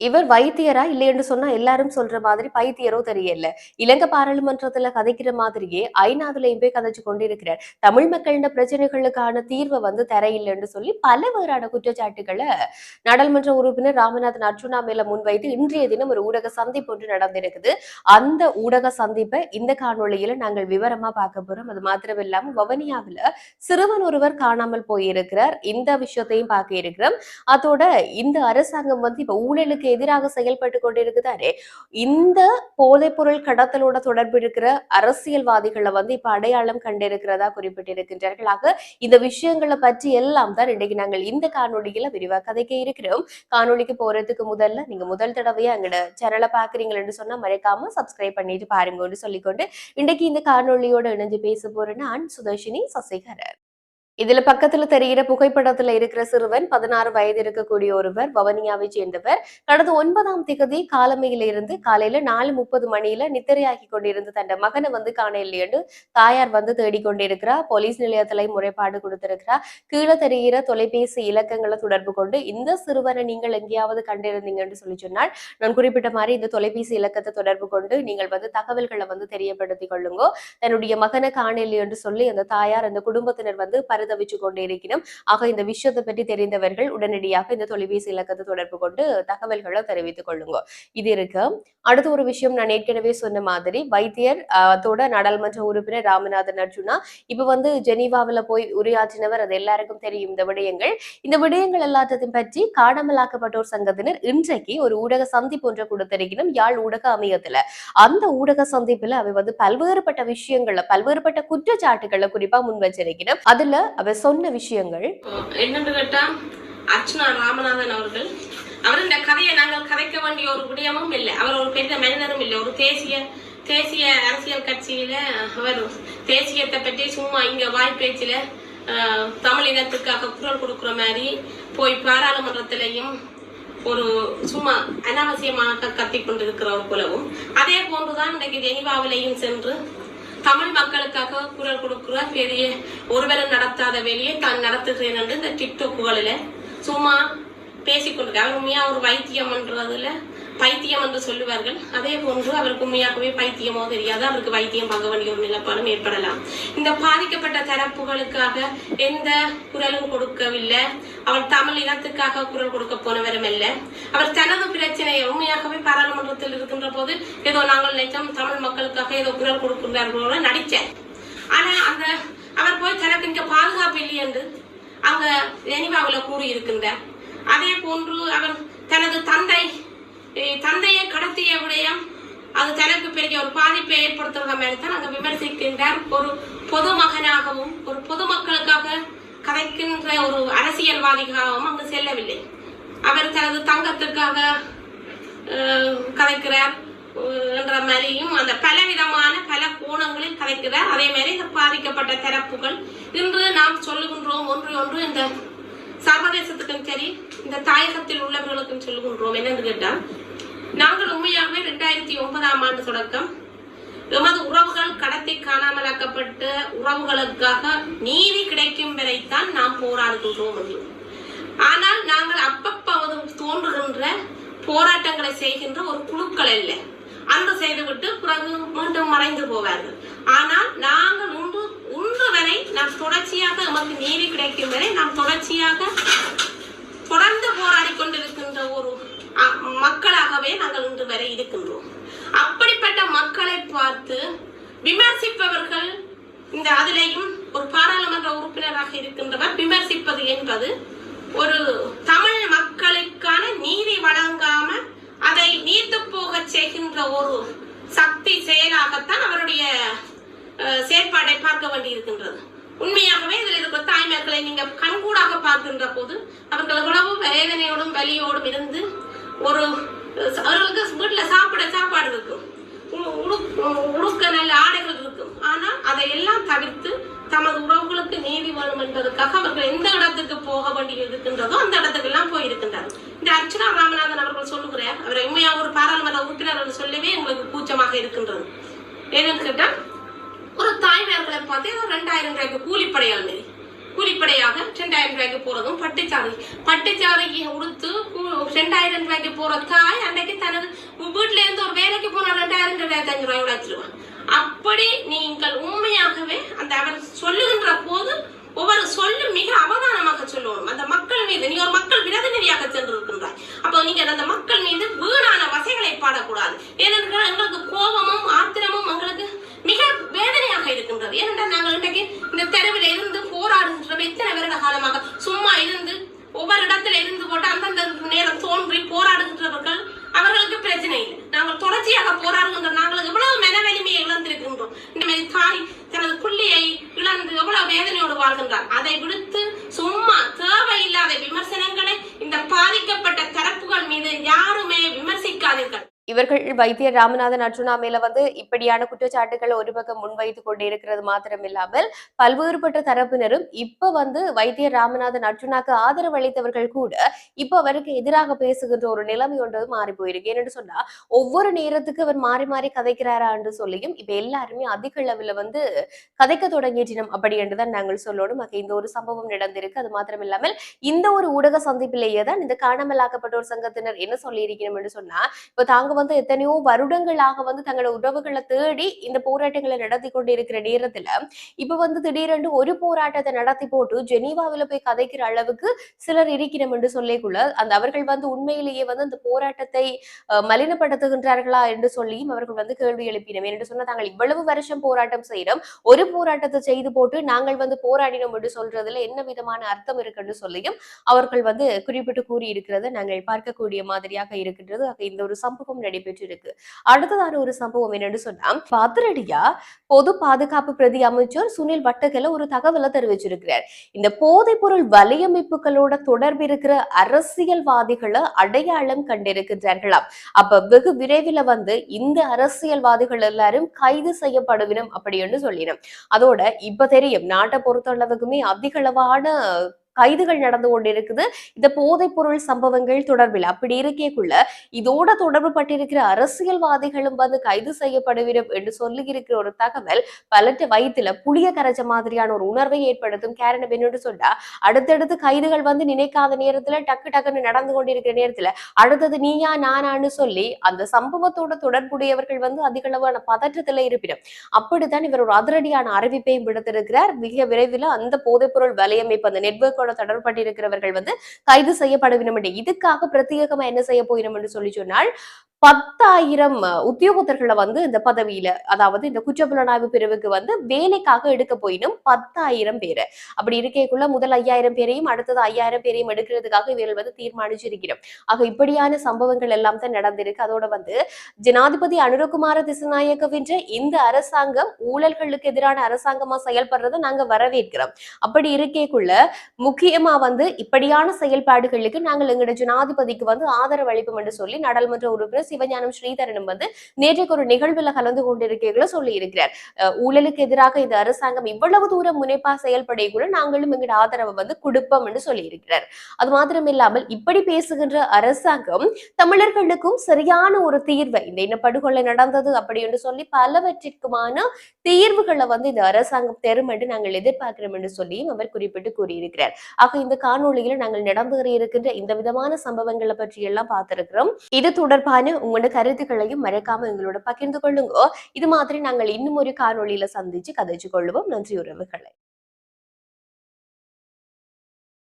இவர் வைத்தியரா இல்லைன்னு சொன்னா எல்லாரும் சொல்ற மாதிரி பைத்தியரோ தெரியல. இலங்கை பாராளுமன்றத்துல கதைக்கிற மாதிரியே ஐநாவிலையும் போய் கதைச்சு கொண்டிருக்கிறார். தமிழ் மக்களின் பிரச்சனைகளுக்கான தீர்வை வந்து தரையில்லைன்னு சொல்லி பலவேறான குற்றச்சாட்டுகளை நாடாளுமன்ற உறுப்பினர் ராமநாதன் அர்ஜுனா மேல முன்வைத்து இன்றைய தினம் ஒரு ஊடக சந்திப்பு ஒன்று நடந்திருக்குது. அந்த ஊடக சந்திப்பை இந்த காணொளியில நாங்கள் விவரமா பார்க்க போறோம். அது மாத்திரமில்லாம வவனியாவில சிறுவன் ஒருவர் காணாமல் போயிருக்கிறார். இந்த விஷயத்தையும் பார்க்க இருக்கிறோம். அதோட இந்த அரசாங்கம் வந்து இப்ப ஊழலுக்கு எதிராக செயல்பட்டு கொண்டிருக்குதானே இந்த போதைப் பொருள் கடத்தலோட தொடர்பு இருக்கிற அரசியல்வாதிகளை வந்து இப்ப அடையாளம் கண்டிருக்கிறதா குறிப்பிட்டிருக்கின்றார்கள். ஆக இந்த விஷயங்களை பற்றி எல்லாம் தான் இன்றைக்கு நாங்கள் இந்த காணொலியில விரிவா கதைக்க இருக்கிறோம். காணொலிக்கு போறதுக்கு முதல்ல நீங்க முதல் தடவையா எங்களோட சேனலை பாக்குறீங்கன்னு சொன்னா மறைக்காம சப்ஸ்கிரைப் பண்ணிட்டு பாருங்கன்னு சொல்லிக்கொண்டு இன்றைக்கு இந்த காணொலியோட இணைஞ்சு பேச போறேன் நான் சுதர்ஷினி சசிகரன். இதுல பக்கத்துல தெரிகிற புகைப்படத்துல இருக்கிற சிறுவன் பதினாறு வயது இருக்கக்கூடிய ஒருவர் வவனியாவை சேர்ந்தவர். கடந்த ஒன்பதாம் திகதி காலமையில இருந்து காலையில நாலு முப்பது மணியில நித்திரையாகி கொண்டிருந்த தன் மகனை வந்து காண இல்லையென்று தாயார் வந்து தேடிக்கொண்டிருக்கிறா போலீஸ் நிலையத்துல முறைப்பாடு கொடுத்திருக்கிறா. கீழே தெரிகிற தொலைபேசி இலக்கங்களை தொடர்பு கொண்டு இந்த சிறுவனை நீங்கள் எங்கேயாவது கண்டிருந்தீங்கன்னு சொல்லி சொன்னால் நான் குறிப்பிட்ட மாதிரி இந்த தொலைபேசி இலக்கத்தை தொடர்பு கொண்டு நீங்கள் வந்து தகவல்களை வந்து தெரியப்படுத்திக் கொள்ளுங்க. தன்னுடைய மகனை காண என்று சொல்லி அந்த தாயார் அந்த குடும்பத்தினர் வந்து பரிதவிச்சு கொண்டே ஆக இந்த விஷயத்தை பற்றி தெரிந்தவர்கள் உடனடியாக இந்த தொலைபேசி இலக்கத்தை தொடர்பு கொண்டு தகவல்களை தெரிவித்துக் கொள்ளுங்க. இது இருக்கு. அடுத்த ஒரு விஷயம் நான் ஏற்கனவே சொன்ன மாதிரி வைத்தியர் அதோட நாடாளுமன்ற உறுப்பினர் ராமநாதன் அர்ஜுனா. இப்ப வந்து ஜெனீவாவுல போய் உரையாற்றினவர் அது எல்லாருக்கும் தெரியும் இந்த விடயங்கள். இந்த விடயங்கள் எல்லாத்தையும் பற்றி காணாமலாக்கப்பட்டோர் சங்கத்தினர் இன்றைக்கு ஒரு ஊடக சந்திப்பு ஒன்றை கொடுத்திருக்கணும் யாழ் ஊடக அமையத்துல. அந்த ஊடக சந்திப்புல அவை வந்து பல்வேறுபட்ட விஷயங்கள்ல பல்வேறுபட்ட குற்றச்சாட்டுகளை குறிப்பா முன் வச்சிருக்கணும் அதுல அவ சொன்ன விஷயங்கள். என்னன்னு கேட்டா அர்ச்சனா ராமநாதன் அவர்கள் அவர் இந்த கதையை நாங்கள் கதைக்க வேண்டிய ஒரு விடயமும் இல்லை. அவர் ஒரு பெரிய மனிதரும் இல்லை. ஒரு தேசிய தேசிய அரசியல் கட்சியில அவர் தேசியத்தை பற்றி சும்மா இங்க வாய் பேச்சுல ஆஹ், தமிழ் இனத்துக்காக குரல் கொடுக்குற மாதிரி போய் பாராளுமன்றத்திலையும் ஒரு சும்மா அனாவசியமாக கத்தி கொண்டிருக்கிறவர் போலவும். அதே போன்றுதான் இன்றைக்கு ஜெனிவாவிலையும் சென்று தமிழ் மக்களுக்காக குரல் கொடுக்கிறார். பெரிய ஒருவேளை நடத்தாத வெளியே தான் நடத்துகிறேன் என்று இந்த டிக்டோக்குகளில் சும்மா பேசிக்கொண்டிருக்கார். உண்மையாக ஒரு வைத்தியம்ன்றதுல பைத்தியம் என்று சொல்லுவார்கள். அதே போன்று அவருக்கு உண்மையாகவே பைத்தியமோ தெரியாது. அவருக்கு வைத்தியம் பார்க்க வேண்டிய ஒரு நிலப்பாடும் ஏற்படலாம். இந்த பாதிக்கப்பட்ட தரப்புகளுக்காக எந்த குரலும் கொடுக்கவில்லை. அவர் தமிழ் இனத்துக்காக குரல் கொடுக்க போனவரும் அல்ல. அவர் தனது பிரச்சனையை உண்மையாகவே பாராளுமன்றத்தில் இருக்கின்ற போது ஏதோ நாங்கள் நினைச்சோம் தமிழ் மக்களுக்காக ஏதோ குரல் கொடுக்கின்றார்களோட நடித்தேன். ஆனா அந்த அவர் போய் தனக்கு இங்க பாதுகாப்பு இல்லை என்று அங்க ஜெனிவாவில் கூறியிருக்கின்றார். அதே போன்று அவர் தனது தந்தை தந்தையை கடத்திய விடயம் அது தனக்கு பெரிய ஒரு பாதிப்பை ஏற்படுத்துகிற மாதிரி தான் விமர்சிக்கின்றார். ஒரு பொதுமகனாகவும் ஒரு பொதுமக்களுக்காக கதைக்கின்ற ஒரு அரசியல்வாதிகளாகவும் அங்கு செல்லவில்லை. அவர் தனது தங்கத்திற்காக கதைக்கிறார் என்ற மாதிரியும் அந்த பல விதமான பல கோணங்களில் கதைக்கிறார். அதே மாதிரி இந்த பாதிக்கப்பட்ட தரப்புகள். இன்று நாம் சொல்லுகின்றோம் ஒன்று ஒன்று இந்த சர்வதேசத்துக்கும் சரி இந்த தாயகத்தில் உள்ளவர்களுக்கும் சொல்லுகின்றோம். என்னன்னு கேட்டால் நாங்கள் உண்மையாகவே ரெண்டாயிரத்தி ஒன்பதாம் ஆண்டு தொடக்கம். எமது உறவுகள் கடத்தி காணாமலாக்கப்பட்ட உறவுகளுக்காக நீதி கிடைக்கும் வரைத்தான் நாம் போராடுகின்றோம் என்று. ஆனால் நாங்கள் அப்பப்போது தோன்றுகின்ற போராட்டங்களை செய்கின்ற ஒரு குழுக்கள் இல்லை அன்று செய்துவிட்டு பிறகு மீண்டும் மறைந்து போவார்கள். ஆனால் நாங்கள் உண்டு உண்டு வரை நாம் தொடர்ச்சியாக நமக்கு நீதி கிடைக்கும் வரை நாம் தொடர்ச்சியாக தொடர்ந்து போராடி கொண்டிருக்கின்ற ஒரு மக்களாகவே நாங்கள் இன்று வரை இருக்கின்றோம். அப்படிப்பட்ட மக்களை பார்த்து விமர்சிப்பவர்கள் இந்த அதிலையும் ஒரு பாராளுமன்ற உறுப்பினராக இருக்கின்றவர் விமர்சிப்பது என்பது ஒரு தமிழ் மக்களுக்கான நீதி வழங்காம அதை நீர்த்து போக செய்கின்ற ஒரு சக்தி செயலாகத்தான் அவருடைய செயற்பாடை பார்க்க வேண்டியிருக்கின்றது. உண்மையாகவே இதில் இருக்கிற தாய்மார்களை நீங்க கண்கூடாக பார்க்கின்ற போது அவர்கள் எவ்வளவு வேதனையோடும் வலியோடும் இருந்து ஒரு அவர்களுக்கு வீட்டில் சாப்பிட சாப்பாடு இருக்கும். உடுக்க நல்ல ஆடைகள் இருக்கும். ஆனால் அதையெல்லாம் தவிர்த்து தமது உறவுகளுக்கு நீதி வேணும் என்பதற்காக அவர்கள் எந்த இடத்துக்கு போக வேண்டி இருக்கின்றதோ அந்த இடத்துக்கு எல்லாம் போயிருக்கின்றார் இந்த அர்ச்சனா ராமநாதன் அவர்கள் சொல்லுகிறார் அவரை உண்மையா ஒரு பாராளுமன்ற உறுப்பினர் என்று சொல்லவே உங்களுக்கு கூச்சமாக இருக்கின்றது. ஏன்னு கேட்டால் ஒரு தாய்மார்களை பார்த்து ஏதோ ரெண்டாயிரம் ரூபாய்க்கு கூலிப்படையாள் மாரி கூலிப்படையாக ரெண்டாயிரம் ரூபாய்க்கு போறதும் பட்டுச்சாரி பட்டுச்சாரிக்கு உடுத்து ரெண்டாயிரம் ரூபாய்க்கு போற தாய் அன்னைக்கு தனது வீட்டுல இருந்து ஒரு வேலைக்கு போனா ரெண்டாயிரம் ரெண்டாயிரத்தி அஞ்சு ரூபாய் உழைச்சிருவான் அப்படி நீங்கள் உண்மையாகவே அந்த அவர் சொல்லுகின்ற போது ஒவ்வொரு சொல்லும் மிக அவதானமாக சொல்லணும் அந்த மக்கள் மீது நீ ஒரு மக்கள் பிரதிநிதியாக சென்றிருக்கின்றாய். அப்போ நீங்க அந்த மக்கள் மீது வீணான வசைகளை பாடக்கூடாது. ஏனென்றால் எங்களுக்கு கோபமும் ஆத்திரமும் எங்களுக்கு மிக வேதனையாக இருக்கின்றது ஏனென்றால் நாங்கள் இன்றைக்கு இந்த தெருவில் இருந்து போராடுகின்ற எத்தனை வருட காலமாக சும்மா இருந்து ஒவ்வொரு இடத்துல இருந்து போட்டு அந்தந்த நேரம் தோன்றி போராடுகின்றவர்கள் அவர்களுக்கு பிரச்சனை இல்லை நாங்கள் தொடர்ச்சியாக போராடுகின்ற நாங்கள் எவ்வளவு மன வலிமையை இழந்திருக்கின்றோம் இந்த மாதிரி தாய் தனது பிள்ளையை இழந்து எவ்வளவு வேதனையோடு வாழ்கின்றார் அதை விடுத்து சும்மா தேவையில்லாத விமர்சனங்களை இந்த பாதிக்கப்பட்ட தரப்புகள் மீது யாருமே விமர்சிக்காதீர்கள் இவர்கள் வைத்தியர் ராமநாதன் அர்ஜுனா மேல வந்து இப்படியான குற்றச்சாட்டுகள் ஒரு பக்கம் முன்வைத்து கொண்டு இருக்கிறது மாத்திரமில்லாமல் பல்வேறுபட்ட தரப்பினரும் இப்ப வந்து வைத்தியர் ராமநாதன் அர்ஜுனாக்கு ஆதரவு அளித்தவர்கள் கூட இப்ப அவருக்கு எதிராக பேசுகின்ற ஒரு நிலைமை ஒன்றது மாறி போயிருக்கு. ஏன்னு சொன்னா ஒவ்வொரு நேரத்துக்கு அவர் மாறி மாறி கதைக்கிறாரா என்று சொல்லியும் இப்ப எல்லாருமே அதிக அளவுல வந்து கதைக்க தொடங்கிட்டினம் அப்படி என்றுதான் நாங்கள் சொல்லணும். ஆக இந்த ஒரு சம்பவம் நடந்திருக்கு. அது மாத்திரமில்லாமல் இந்த ஒரு ஊடக சந்திப்பிலேயே தான் இந்த காணாமலாக்கப்பட்டோர் சங்கத்தினர் என்ன சொல்லி இருக்கிறோம் என்று சொன்னா இப்ப தாங்க வந்து எத்தனையோ வருடங்களாக வந்து தங்களோட உறவுகளை தேடி இந்த போராட்டங்களை நடத்தி கொண்டிருக்கிற நேரத்துல இப்ப வந்து திடீரென்று ஒரு போராட்டத்தை நடத்தி போட்டு ஜெனீவாவில போய் கதைக்கிற அளவுக்கு சிலர் இருக்கிறோம் என்று சொல்லிக்குள்ள அந்த அவர்கள் வந்து உண்மையிலேயே வந்து அந்த போராட்டத்தை மலினப்படுத்துகின்றார்களா என்று சொல்லியும் அவர்கள் வந்து கேள்வி எழுப்பினோம் என்று சொன்னா நாங்கள் இவ்வளவு வருஷம் போராட்டம் செய்யறோம் ஒரு போராட்டத்தை செய்து போட்டு நாங்கள் வந்து போராடினோம் என்று சொல்றதுல என்ன விதமான அர்த்தம் இருக்குன்னு சொல்லியும் அவர்கள் வந்து குறிப்பிட்டு கூறி இருக்கிறது நாங்கள் பார்க்கக்கூடிய மாதிரியாக இருக்கின்றது. ஆக இந்த ஒரு சம்பவம் நடைபெற்றிருக்கு. அடுத்ததான ஒரு சம்பவம் என்னன்னு சொன்னா இப்ப பொது பாதுகாப்பு பிரதி அமைச்சர் சுனில் வட்டகல ஒரு தகவலை தெரிவிச்சிருக்கிறார். இந்த போதைப் பொருள் வலையமைப்புகளோட தொடர்பு இருக்கிற அரசியல்வாதிகளை அடையாளம் கண்டிருக்கின்றார்களாம். அப்ப வெகு விரைவில் வந்து இந்த அரசியல்வாதிகள் எல்லாரும் கைது செய்யப்படுவினும் அப்படின்னு சொல்லினோம். அதோட இப்ப தெரியும் நாட்டை பொறுத்தளவுக்குமே அதிகளவான கைதுகள் நடந்து கொண்டிருக்குது. இந்த போதைப் பொருள் சம்பவங்கள் தொடர்பில் அப்படி இருக்கேக்குள்ள இதோட தொடர்பு பட்டிருக்கிற அரசியல்வாதிகளும் வந்து கைது செய்யப்படுவிடும் என்று சொல்லி இருக்கிற ஒரு தகவல் பலட்டு வயிற்றுல புளிய கரைச்ச மாதிரியான ஒரு உணர்வை ஏற்படுத்தும். காரணம் என்னன்னு சொன்னா அடுத்தடுத்து கைதுகள் வந்து நினைக்காத நேரத்துல டக்கு டக்குன்னு நடந்து கொண்டிருக்கிற நேரத்துல அடுத்தது நீயா நானான்னு சொல்லி அந்த சம்பவத்தோட தொடர்புடையவர்கள் வந்து அதிக அளவான பதற்றத்துல இருப்பிடும். அப்படித்தான் இவர் ஒரு அதிரடியான அறிவிப்பையும் விடுத்திருக்கிறார். மிக விரைவில் அந்த போதைப்பொருள் வலையமைப்பு அந்த நெட்வொர்க்கோட தொடர்பட்டிருக்கிறவர்கள் வந்து கைது செய்யப்படவிடும் என்று இதுக்காக பிரத்யேகமா என்ன செய்ய போயிடும் என்று சொல்லி சொன்னால் பத்தாயிரம் உத்தியோகத்தர்களை வந்து இந்த பதவியில அதாவது இந்த குற்றப்புலனாய்வு பிரிவுக்கு வந்து வேலைக்காக எடுக்க போயினும் பத்தாயிரம் பேரு. அப்படி இருக்கேக்குள்ள முதல் ஐயாயிரம் பேரையும் அடுத்தது ஐயாயிரம் பேரையும் எடுக்கிறதுக்காக இவர்கள் வந்து தீர்மானிச்சிருக்கிறோம். ஆக இப்படியான சம்பவங்கள் எல்லாம் தான் நடந்திருக்கு. அதோட வந்து ஜனாதிபதி அனுரகுமார திசுநாயக்கவின்ற இந்த அரசாங்கம் ஊழல்களுக்கு எதிரான அரசாங்கமா செயல்படுறதை நாங்க வரவேற்கிறோம். அப்படி இருக்கேக்குள்ள முக்கியமா வந்து இப்படியான செயல்பாடுகளுக்கு நாங்கள் எங்களுடைய ஜனாதிபதிக்கு வந்து ஆதரவு அளிப்போம் என்று சொல்லி நாடாளுமன்ற உறுப்பினர் சிவஞானம் ஸ்ரீதரனும் வந்து நேற்றைக்கு ஒரு நிகழ்வுல கலந்து கொண்டிருக்கைகளை சொல்லி இருக்கிறார் ஊழலுக்கு எதிராக இந்த அரசாங்கம் இவ்வளவு தூரம் முனைப்பா செயல்படைய கூட நாங்களும் எங்களோட ஆதரவை வந்து கொடுப்போம் என்று சொல்லி இருக்கிறார் அது மாத்திரம் இல்லாமல் இப்படி பேசுகின்ற அரசாங்கம் தமிழர்களுக்கும் சரியான ஒரு தீர்வை இந்த இனப்படுகொலை நடந்தது அப்படி என்று சொல்லி பலவற்றிற்குமான தீர்வுகளை வந்து இந்த அரசாங்கம் தரும் என்று நாங்கள் எதிர்பார்க்கிறோம் என்று சொல்லியும் அவர் குறிப்பிட்டு கூறியிருக்கிறார். ஆக இந்த காணொலியில் நாங்கள் நடந்து இருக்கின்ற இந்த விதமான சம்பவங்களை பற்றி எல்லாம் பார்த்திருக்கிறோம். இது தொடர்பான உங்களோட கருத்துக்களையும் மறக்காம எங்களோட பகிர்ந்து கொள்ளுங்க. இது மாதிரி நாங்கள் இன்னும் ஒரு காணொளியில சந்திச்சு கதைச்சு கொள்வோம் நன்றி உறவுகளை.